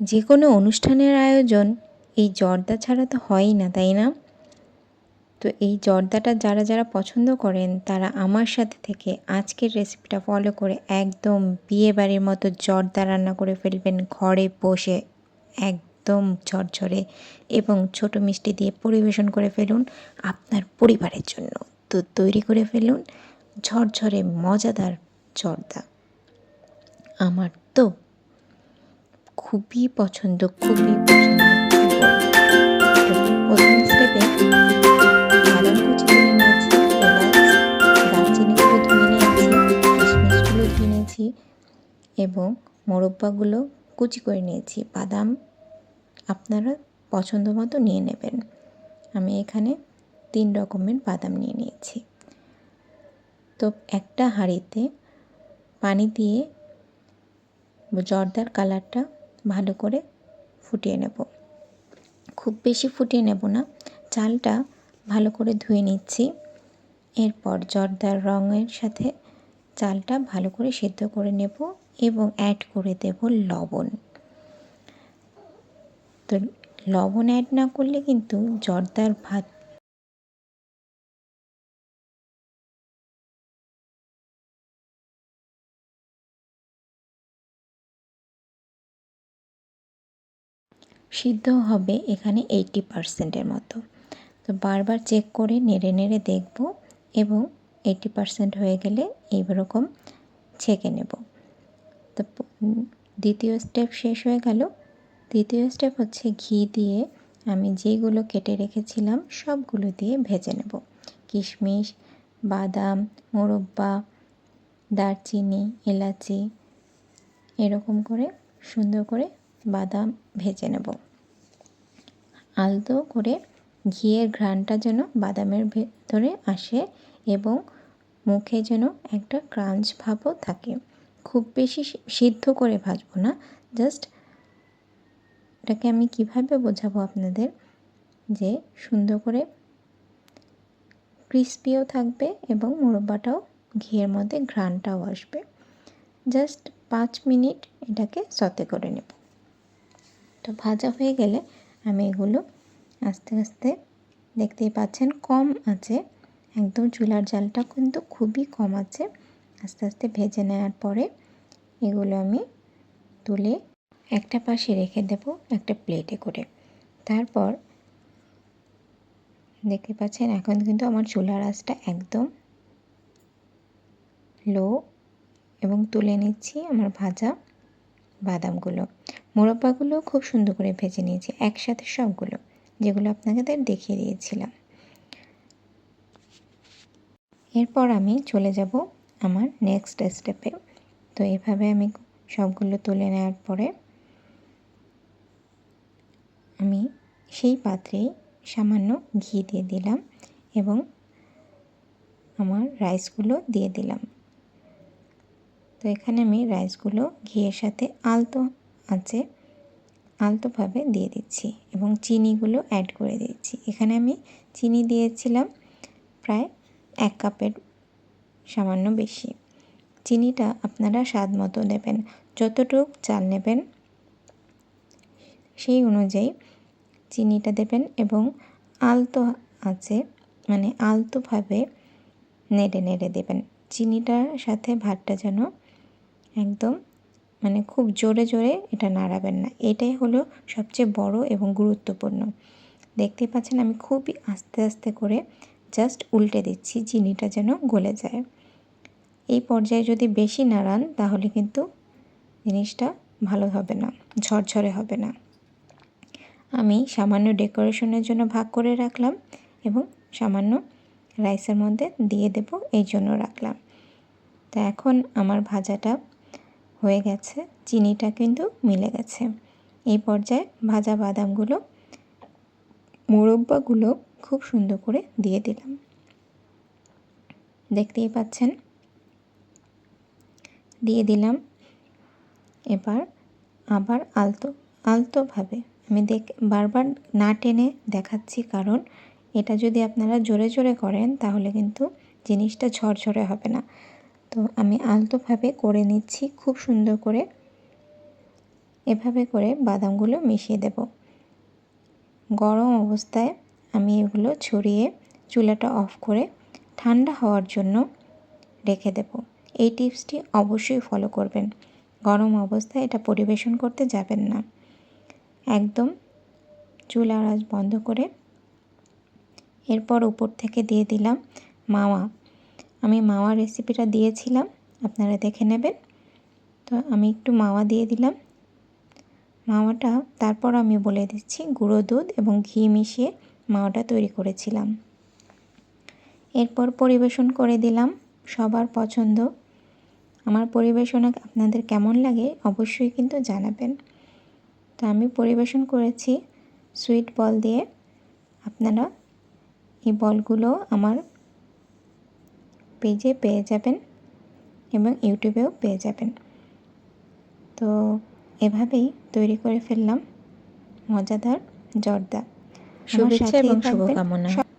যে কোনো অনুষ্ঠানের আয়োজন এই জর্দা ছাড়া তো হয়ই না, তাই না? তো এই জর্দাটা যারা যারা পছন্দ করেন, তারা আমার সাথে থেকে আজকের রেসিপিটা ফলো করে একদম বিয়ে বাড়ির মতো জর্দা রান্না করে ফেলবেন ঘরে বসে, একদম ঝরঝরে এবং ছোট মিষ্টি দিয়ে পরিবেশন করে ফেলুন আপনার পরিবারের জন্য। তো তৈরি করে ফেলুন ঝরঝরে মজাদার জর্দা। আমার তো খুবই পছন্দ, খুবই নিয়েছি দারচিনিগুলো নিয়েছি এবং মোরব্বাগুলো কুচি করে নিয়েছি। বাদাম আপনারা পছন্দ মতো নিয়ে নেবেন। আমি এখানে তিন রকমের বাদাম নিয়ে নিয়েছি। তো একটা হাঁড়িতে পানি দিয়ে জর্দার কালারটা ভালো করে ফুটিয়ে নেব। খুব বেশি ফুটিয়ে নেব না, চালটা ভালো করে ধুয়ে নিচ্ছি। এরপর জর্দার রঙের সাথে চালটা ভালো করে সেদ্ধ করে নেব এবং অ্যাড করে দেব লবণ। তো লবণ অ্যাড না করলে কিন্তু জর্দার ভাত সিদ্ধ হবে এখানে এইটি পার্সেন্টের মতো। তো বারবার চেক করে নেড়ে নেড়ে দেখব এবং এইটি পার্সেন্ট হয়ে গেলে এইরকম ছেঁকে নেব। তো দ্বিতীয় স্টেপ শেষ হয়ে গেল। তৃতীয় স্টেপ হচ্ছে ঘি দিয়ে আমি যেগুলো কেটে রেখেছিলাম সবগুলো দিয়ে ভেজে নেব। কিশমিশ, বাদাম, মোরব্বা, দারচিনি, এলাচি, এরকম করে সুন্দর করে বাদাম ভেজে নেব। আলতো করে ঘিয়ের ঘ্রাণটা যেন বাদামের ভেতরে আসে এবং মুখে যেন একটা ক্রাঞ্চ ভাবও থাকে। খুব বেশি সিদ্ধ করে ভাজবো না। জাস্ট এটাকে আমি কীভাবে বোঝাবো আপনাদের? যে সুন্দর করে ক্রিস্পিও থাকবে এবং মোরব্বাটাও ঘিয়ের মধ্যে ঘ্রাণটাও আসবে। জাস্ট পাঁচ মিনিট এটাকে সতে করে নেব। তো ভাজা হয়ে গেলে আমি এগুলো আস্তে আস্তে দেখতেই পাচ্ছেন কম আছে। একদম চুলার জালটা কিন্তু খুবই কম আছে। আস্তে আস্তে ভেজে নেওয়ার পরে এগুলো আমি তুলে একটা পাশে রেখে দেব একটা প্লেটে করে। তারপর দেখতে পাচ্ছেন এখন কিন্তু আমার চুলার আঁচটা একদম লো এবং তুলে নিচ্ছি আমার ভাজা। বাদামগুলো। মোরব্বাগুলো খুব সুন্দর করে ভেজে নিয়েছি, একসাথে সবগুলো, যেগুলো আপনাদের দেখিয়ে দিয়েছিলাম। এরপর আমি চলে যাব আমার নেক্সট স্টেপে তো এভাবে আমি সবগুলো তুলে নেওয়ার পরে আমি সেই পাত্রে সামান্য ঘি দিয়ে দিলাম এবং আমার রাইসগুলো দিয়ে দিলাম। তো এখানে আমি রাইসগুলো ঘিয়ের সাথে আলতো আছে, আলতোভাবে দিয়ে দিচ্ছি এবং চিনিগুলো অ্যাড করে দিচ্ছি। এখানে আমি চিনি দিয়েছিলাম প্রায় এক কাপের সামান্য বেশি। চিনিটা আপনারা স্বাদ মতো দেবেন। যতটুক চাল নেবেন সেই অনুযায়ী চিনিটা দেবেন এবং আলতো আছে মানে আলতোভাবে নেড়ে নেড়ে দেবেন। চিনিটার সাথে ভাতটা যেন একদম মানে খুব জোরে জোরে এটা নাড়াবেন না। এটাই হলো সবচেয়ে বড় এবং গুরুত্বপূর্ণ। দেখতে পাচ্ছেন আমি খুবই আস্তে আস্তে করে জাস্ট উল্টে দিচ্ছি, চিনিটা যেন গলে যায়। এই পর্যায়ে যদি বেশি নাড়ান, তাহলে কিন্তু জিনিসটা ভালো হবে না, ঝরঝরে হবে না। আমি সামান্য ডেকোরেশনের জন্য ভাগ করে রাখলাম এবং সামান্য রাইসের মধ্যে দিয়ে দেব, এই জন্য রাখলাম। তা এখন আমার ভাজাটা হয়ে গেছে, চিনিটা কিন্তু মিলে গেছে। এই পর্যায়ে ভাজা বাদামগুলো মোরব্বাগুলো খুব সুন্দর করে দিয়ে দিলাম। দেখতেই পাচ্ছেন? দিয়ে দিলাম। এবার আবার আলতো, আলতোভাবে। আমি দেখ, বারবার না টেনে দেখাচ্ছি কারণ এটা যদি আপনারা জোরে জোরে করেন তাহলে কিন্তু জিনিসটা ঝরঝরে হবে না। তো আমি আলতোভাবে করে নিচ্ছি, খুব সুন্দর করে। এভাবে করে বাদামগুলো মিশিয়ে দেব। গরম অবস্থায় আমি এগুলো ছড়িয়ে চুলাটা অফ করে ঠান্ডা হওয়ার জন্য রেখে দেব। এই টিপসটি অবশ্যই ফলো করবেন। গরম অবস্থায় এটা পরিবেশন করতে যাবেন না। একদম চুলার আঁচ বন্ধ করে এরপর উপর থেকে দিয়ে দিলাম মাওয়া। আমি মাওয়া রেসিপিটা দিয়েছিলাম, আপনারা দেখে নেবেন। তো আমি একটু মাওয়া দিয়ে দিলাম। মাওয়াটা, তারপর আমি বলে দিচ্ছি গুঁড়ো দুধ এবং ঘি মিশিয়ে মাওয়াটা তৈরি করেছিলাম। এরপর পরিবেশন করে দিলাম সবার পছন্দ। আমার পরিবেশনা আপনাদের কেমন লাগে অবশ্যই কিন্তু জানাবেন। তো আমি পরিবেশন করেছি সুইট বল দিয়ে। আপনারা এই বলগুলো আমার পেজে পেয়ে যাবেন এবং ইউটিউবেও পেয়ে যাবেন। তো এভাবেই তৈরি করে ফেললাম মজাদার জর্দা। শুভেচ্ছা এবং শুভকামনা।